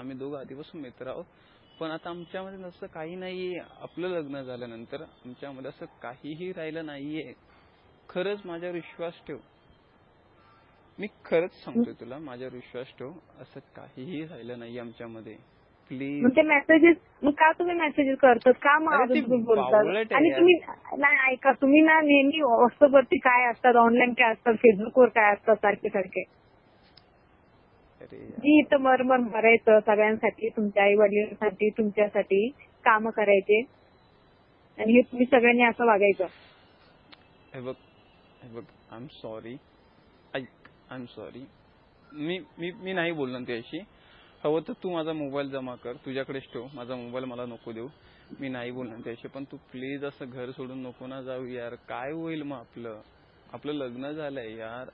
आम्ही दोघं आधीपासून मित्र आहोत. पण आता आमच्यामध्ये तसं काही नाहीये आपलं लग्न झाल्यानंतर आमच्यामध्ये असं काहीही राहिलं नाहीये. खरंच माझ्यावर विश्वास ठेव. मी खरंच सांगतोय तुला माझ्यावर विश्वास ठेव. असं काहीही राहिलं नाही आमच्यामध्ये. प्लीज मग ते मेसेजेस मग का तुम्ही मेसेजेस करतात? का मग बोलतात? आणि. तुम्ही नाही ऐका. तुम्ही ना नेहमी व्हॉट्सअप वरती काय असतात? ऑनलाईन काय असतात? फेसबुकवर काय असतात? सारखे सारखे. जी इथं मरमर मरायचं सगळ्यांसाठी तुमच्या आई वडिलांसाठी तुमच्यासाठी काम करायचे. आणि हे तुम्ही सगळ्यांनी असं वागायचं. हे बघ हे बघ आय एम सॉरी ऐक आय एम सॉरी मी मी मी नाही बोलणार त्याशी हवं तर तू माझा मोबाईल जमा कर. तुझ्याकडेच ठेव. माझा मोबाईल मला नको देऊ. मी नाही बोलणार त्याशी पण तू प्लीज असं घर सोडून नको ना जाऊ यार. काय होईल मग आपलं? आपलं लग्न झालंय यार.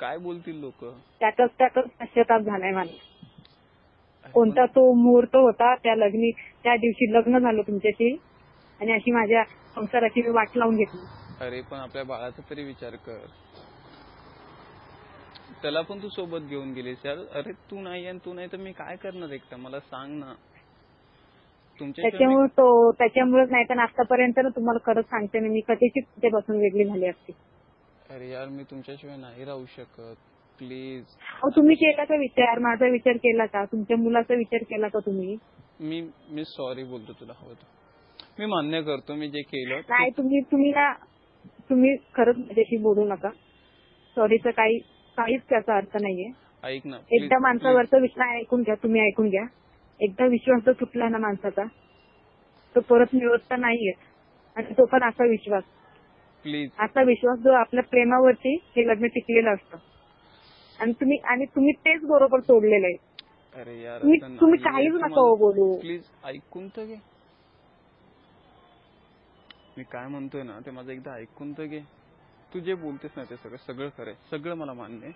काय बोलतील लोक? त्यातच त्यातच पश्चाताप झालाय मला. कोणता तो मुहूर्त होता त्या लग्नी त्या दिवशी लग्न झालं तुमच्याशी? आणि अशी माझ्या संसाराची मी वाट लावून घेतली. अरे पण आपल्या बाळाचा तरी विचार कर. त्याला पण तू सोबत घेऊन गेलीस यार. अरे तू नाही आणि तू नाही तर मी काय करणार एकटा? मला सांग ना. त्याच्यामुळे तो त्याच्यामुळेच नाही तर आतापर्यंत ना तुम्हाला खरंच सांगते ना मी कधीची त्यापासून वेगळी झाली असती. अरे यार मी तुमच्याशिवाय नाही राहू शकत. प्लीज अहो तुम्ही केला का विचार? माझा विचार केला का? तुमच्या मुलाचा विचार केला का तुम्ही? मी मी सॉरी बोलतो तुला हवं तर. मी मान्य करतो मी जे केलं नाही तुम्ही तुम्ही ना तुम्ही खरंच माझ्याशी बोलू नका. सॉरीचं काही काहीच त्याचा अर्थ नाहीये. ऐक ना please, एकदा माणसावरचा विश्वास ऐकून घ्या तुम्ही ऐकून घ्या. एकदा विश्वास जर तुटला ना माणसाचा तो परत मिळवत नाहीये. आणि तो पण असा विश्वास. प्लीज असा विश्वास जो आपल्या प्रेमावरती हे लग्न टिकलेलं असतं. आणि तुम्ही आणि तुम्ही तेच बरोबर तोडलेलं आहे. अरे यार तुम्ही तुम्ही. काहीच नका हो मला- बोलू. प्लीज ऐकून तर घे. मी काय म्हणतोय ना ते माझं एकदा ऐकून तर घे. तू जे बोलतेस ना ते सगळं सगळं खरंय सगळं मला मान्य आहे.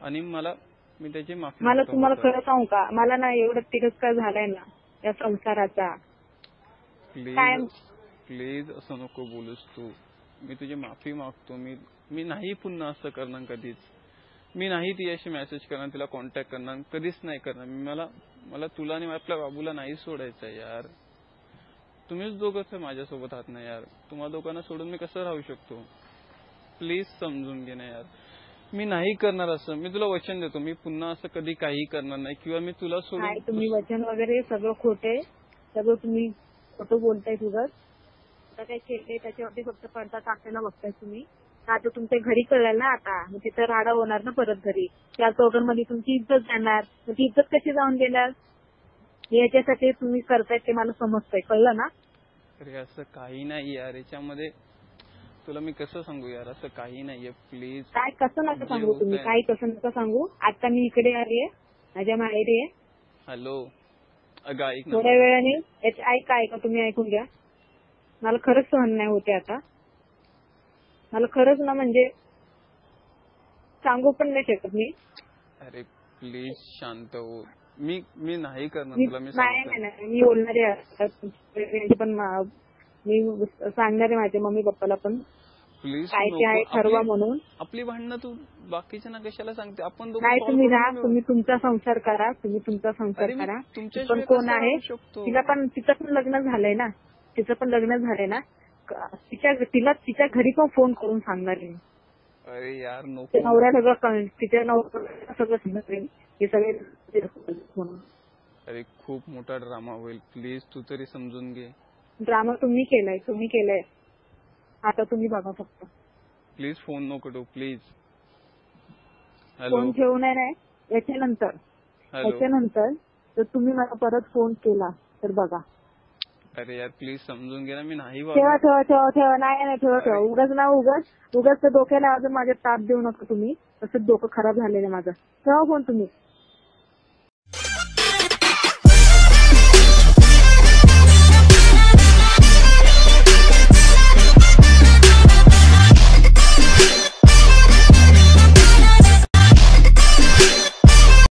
आणि मला मी त्याची माफी मला मागतो तुम्हाला. खरं. सांगू का? मला ना एवढं तिरस्कार झालाय ना या संसाराचा. प्लीज काय? प्लीज असं नको बोलूस तू. मी तुझी माफी मागतो. मी मी नाही पुन्हा असं करणार कधीच. मी नाही तिच्याशी मेसेज करणार तिला कॉन्टॅक्ट करणार कधीच नाही करणार. मी मला मला तुला आणि आपल्या बाबूला नाही सोडायचं यार. तुम्हीच दोघंच माझ्यासोबत आहात ना यार. तुम्हा दोघांना सोडून मी कसं राहू शकतो? प्लीज समजून घे ना यार. मी नाही करणार असं. मी तुला वचन देतो. मी पुन्हा असं कधी काही करणार नाही. किंवा मी तुला काय तुम्ही सोडून वचन वगैरे सगळं खोटे सगळं तुम्ही खोटं बोलताय तुझं. आता काय केलंय त्याच्यावरती फक्त पडदा टाकायला बघताय तुम्ही. आता तुमच्या घरी कळलं ना आता? मग तिथं राडा होणार ना परत घरी. त्या चौघांमध्ये तुमची इज्जत जाणार. मग ती इज्जत कशी जाऊन देणार? याच्यासाठी तुम्ही करताय ते मला समजतंय. कळलं ना? अरे असं काही नाही यार. याच्यामध्ये तुला मी कसं सांगू यार? असं काही नाहीये. प्लीज काय कसं नका जे सांगू तुम्ही. काही कसं नका सांगू. आता मी इकडे आली आहे माझ्या माहेरी आहे. हॅलो अगं ऐक ना. थोड्या वेळाने. याच- ऐका ऐका. तुम्ही ऐकून घ्या. मला खरंच सहन नाही होते आता. मला खरंच ना म्हणजे सांगू पण नाही शकत मी. अरे प्लीज शांत हो. मी मी नाही करणार तुला मी नाही नाही मी बोलणार पण मा- मी सांगणार आहे माझ्या मम्मी पप्पाला पण. प्लीज काय ते आहे ठरवा म्हणून. आपली भांडणं तू बाकीच्या ना कशाला सांगते? आपण solve तुम्ही राहा. तुम्ही तुमचा संसार करा तुम्ही तुमचा संसार करा. पण कोण आहे? तिला पण तिचं पण लग्न झालंय ना. तिचं पण लग्न झालंय ना तिच्या तिला तिच्या घरी पण फोन करून सांगणार आहे अरे यार तिच्या नको नवऱ्या सगळं तिच्या नवऱ्याला सगळं सांगणार आहे हे सगळे अरे खूप मोठा ड्रामा होईल. प्लीज तू तरी समजून घे. ड्रामा तुम्ही केलाय तुम्ही केलाय. आता तुम्ही बघा फक्त. प्लीज फोन नको ठेवू प्लीज फोन ठेवू नये नाही. याच्यानंतर याच्यानंतर जर तुम्ही मला परत फोन केला तर बघा. अरे यार प्लीज समजून घे ना मी नाही ठेवा. ठेवा ठेवा ठेवा. नाही नाही ठेवा ठेवा. उगाच ना उगाच. उगाच त्या डोक्याला अजून माझ्या ताप देऊ नका तुम्ही. तसंच डोकं खराब झालेलं माझं. ठेवा फोन तुम्ही.